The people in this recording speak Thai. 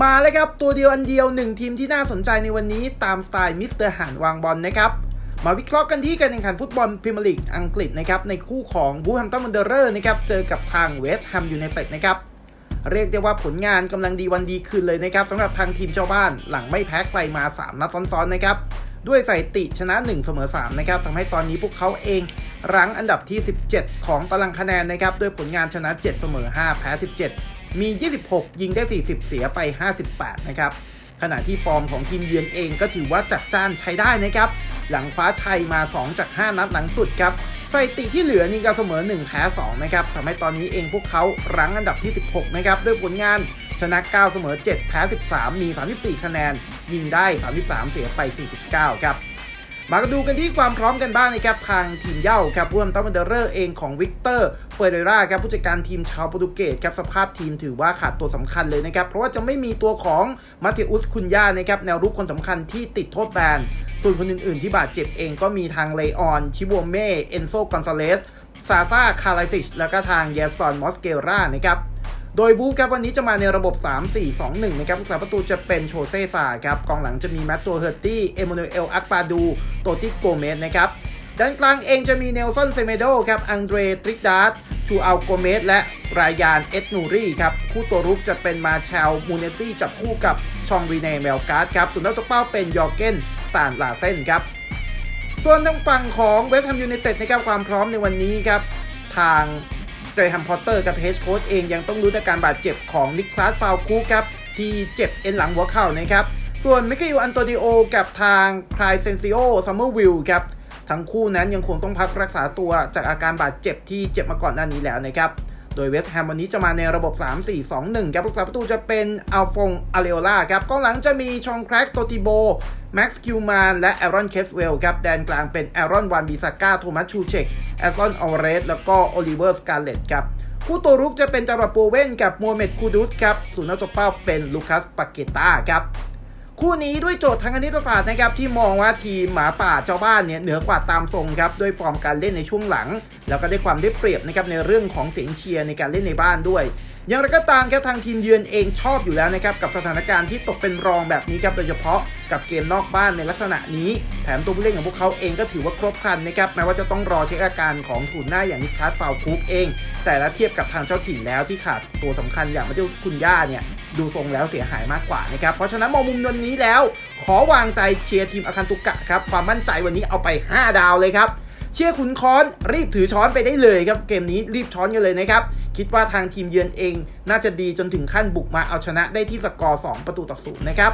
มาเลยครับ ตัวเดียวอันเดียวหนึ่งทีมที่น่าสนใจในวันนี้ตามสไตล์มิสเตอร์หันวางบอลนะครับ มาวิเคราะห์กันที่การแข่งขันฟุตบอลพรีเมียร์ลีกอังกฤษนะครับในคู่ของบูแฮมตันวันเดอร์เรอร์นะครับเจอกับทางเวสต์แฮมยูไนเต็ดนะครับเรียกได้ว่าผลงานกำลังดีวันดีคืนเลยนะครับสำหรับทางทีมเจ้าบ้านหลังไม่แพ้ใครมา 3 นัดซ้อนๆนะครับด้วยสถิติชนะ 1 เสมอ 3 นะครับทำให้ตอนนี้พวกเขาเองรั้งอันดับที่ 17 ของตารางคะแนนนะครับด้วยผลงานชนะ 7 เสมอ 5 แพ้ 17 มี 26 ยิงได้ 40 เสียไป 58 นะครับ ขณะที่ฟอร์มของทีมเยือนเองก็ถือว่าจัดจ้านใช้ได้นะครับ หลังคว้าชัยมา 2 จาก 5 นัดหลังสุดครับสถิติที่เหลือนี่ก็เสมอ 1 แพ้ 2 นะครับทำให้ตอนนี้เองพวกเขารั้งอันดับที่ 16 นะครับ ด้วยผลงานชนะ 9 เสมอ 7 แพ้ 13 มี 34 คะแนน ยิงได้ 33 เสียไป 49 ครับ มาดูกันที่ความพร้อมกันบ้างนะครับ ทางทีมเย่าครับร่วมตัมเดอร์เรอร์เองของวิกเตอร์ เฟเรราครับผู้จัดการทีมชาวโปรตุเกสครับสภาพทีมถือว่าขาดตัวสำคัญเลยนะครับ เพราะว่าจะไม่มีตัวของมาเทอุสคุนย่านะครับแนวรุกคนสำคัญที่ติดโทษแบนส่วนคนอื่นๆที่บาดเจ็บเองก็มีทางเลออน ชิโบเม่ เอนโซกอนซาเลส ซาซาคาไลซิช แล้วก็ทางเยซอนมอสเกรานะครับ โดยบูครับวันนี้จะมาในระบบ 3-4-2-1 นะครับผู้สาประตูจะเป็นโชเซ่ซาครับ กองหลังจะมีแมตตัวเฮอร์ตี้ เอม a นูเอล อักปาดู โตติโกเมสนะครับ ด้านกลางเองจะมีเนลซอนเซเมโดครับ อังเดร ตริกดาร์ ดูอัลโกเมสและรายานเอ็ดนูรีครับคู่ตัวรุกจะเป็นมาเชลมูเนซี่จับคู่กับชองรีเน่เมลการ์ดครับส่วนนักตบเป้าเป็นยอร์เกนสตานลาเซนครับส่วนทางฝั่งของเวสต์แฮมยูไนเต็ดนะครับความพร้อมในวันนี้ครับทางเกรแฮมพอตเตอร์กับเฮดโค้ชเองยังต้องรู้อาการบาดเจ็บของนิคลาสฟาวคูครับที่เจ็บเอ็นหลังหัวเข่านะครับส่วนมิคาอิลอันโตนิโอกับทางคลายเซนซิโอซัมเมอร์วิลครับ ทั้งคู่นั้นยังคงต้องพักรักษาตัวจากอาการบาดเจ็บที่เจ็บมาก่อนหน้านี้แล้วนะครับ โดยเวสต์แฮมวันนี้จะมาในระบบ 3-4-2-1 ครับผู้สาประตูจะเป็นอัลฟงอาเลโอลาครับกองหลังจะมีชองแครกโตติโบแม็กซ์คิวมานและแอรอนเคสเวลครับแดนกลางเป็นแอรอนวานบิซาก้าโทมัสชูเชกแอซอนออเรสแล้วก็โอลิเวอร์สกาเลตครับคู่ตัวรุกจะเป็นจารอดโปเว่นกับโมเมดคูดุสครับส่วนนักตบเป้าเป็นลูคัสปาเกต้าครับ คู่นี้ด้วยโจทย์ทางคณิตศาสตร์นะครับที่มองว่าทีมหมาป่าเจ้าบ้านเนี่ยเหนือกว่าตามทรงครับด้วยฟอร์มการเล่นในช่วงหลัง แล้วก็ได้ความได้เปรียบนะครับในเรื่องของเสียงเชียร์ในการเล่นในบ้านด้วย อย่างไรก็ตามครับทางทีมเยือนเองชอบอยู่แล้วนะครับกับสถานการณ์ที่ตกเป็นรองแบบนี้ครับโดยเฉพาะกับเกมนอกบ้านในลักษณะนี้ แถมตัวผู้เล่นของพวกเขาเองก็ถือว่าครบครันนะครับแม้ว่าจะต้องรอเช็คอาการของศูนหน้าอย่างนิคลาสฟาคุกเอง แต่ละเทียบกับทางเจ้าถิ่นแล้วที่ขาดตัวสำคัญอย่างมาเจ้าคุณย่าเนี่ย ดูทรงแล้วเสียหายมากกว่านะครับ เพราะฉะนั้นมองมุมวันนี้แล้ว ขอวางใจเชียร์ทีมอาคันตุกะครับ ความมั่นใจวันนี้เอาไป 5 ดาวเลยครับ เชียร์ขุนค้อนรีบถือช้อนไปได้เลยครับ เกมนี้รีบช้อนกันเลยนะครับ คิดว่าทางทีมเยือนเอง น่าจะดีจนถึงขั้นบุกมาเอาชนะได้ที่สกอร์ 2 ประตูต่อศูนย์นะครับ